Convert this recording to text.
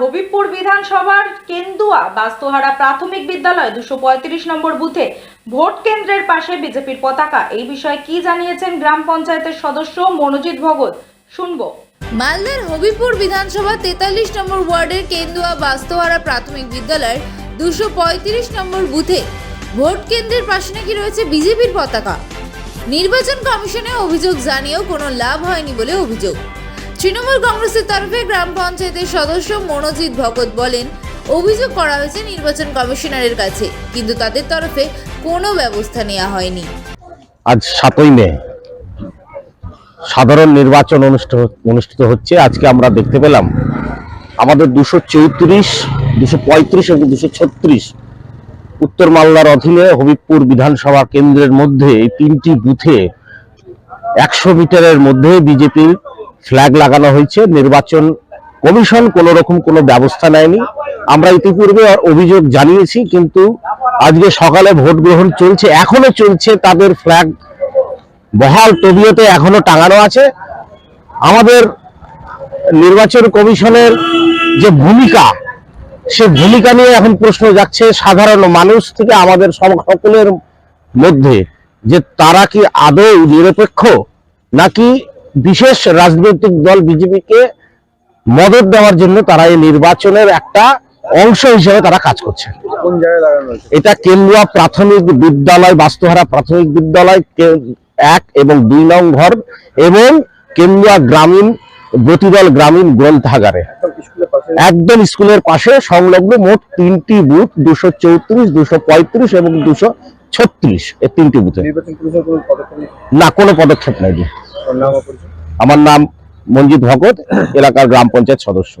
হবিবপুর বিধানসভার কেন্দুয়া বাস্তহারা প্রাথমিক বিদ্যালয় দুশো নম্বর বুথে ভোট কেন্দ্রের পাশে বিজেপির পতাকা। এই বিষয়ে কি জানিয়েছেন গ্রাম পঞ্চায়েতের সদস্য মনোজিৎ ভগত? শুনব। মালদার হবিপুর বিধানসভা তেতাল্লিশ নম্বর ওয়ার্ডের কেন্দুয়া বাস্তোয়ারা প্রাথমিক বিদ্যালয়ের দুশো নম্বর বুথে ভোট কেন্দ্রের পাশে নাকি রয়েছে বিজেপির পতাকা। নির্বাচন কমিশনে অভিযোগ জানিয়েও কোনো লাভ হয়নি বলে অভিযোগ। তৃণমূল কংগ্রেসের তরফে গ্রাম পঞ্চায়েতের সদস্য মনোজিৎ ভগত বলেন, অভিযোগ করা হয়েছে নির্বাচন কমিশনারের কাছে, কিন্তু তাদের তরফে কোনো ব্যবস্থা নেওয়া হয়নি। আজ সাতই মে। সাধারণ নির্বাচন অনুষ্ঠিত হচ্ছে। আজকে আমরা দেখতে পেলাম, আমাদের দুশো চৌত্রিশ, দুশো পঁয়ত্রিশ এবং দুশো ছত্রিশ উত্তর মালদার অধীনে হবিবপুর বিধানসভা কেন্দ্রের মধ্যে এই তিনটি বুথে একশো মিটারের মধ্যে বিজেপির ফ্ল্যাগ লাগানো হয়েছে, নির্বাচন কমিশন কোনো রকম কোনো ব্যবস্থা নেয়নি। আমরা ইতিপূর্বে অভিযোগ জানিয়েছি, কিন্তু আজকে সকালে ভোট গ্রহণ চলছে, এখনও চলছে, তাদের ফ্ল্যাগ বহাল তবিয়তে এখনও টাঙানো আছে। আমাদের নির্বাচন কমিশনের যে ভূমিকা, সে ভূমিকা নিয়ে এখন প্রশ্ন যাচ্ছে সাধারণ মানুষ থেকে আমাদের সকলের মধ্যে, যে তারা কি আদৌ নিরপেক্ষ নাকি বিশেষ রাজনৈতিক দল বিজেপিকে মদত দেওয়ার জন্য তারা এই নির্বাচনের একটা অংশ হিসেবে তারা কাজ করছে। এটা কেন্দ্রীয় প্রাথমিক বিদ্যালয় বাস্তুহারা প্রাথমিক বিদ্যালয় এক এবং দুই নং ঘর এবং কেন্দ্রীয় গ্রামীণ গতিদল গ্রামীণ গ্রন্থাগারে। একদম স্কুলের পাশে সংলগ্ন মোট তিনটি বুথ দুশো চৌত্রিশ দুশো পঁয়ত্রিশ এবং দুশো ছত্রিশ। এই তিনটি বুথে। না কোনো পদক্ষেপ নেই। আমার নাম মঞ্জিত ভগত এলাকার গ্রাম পঞ্চায়েত সদস্য।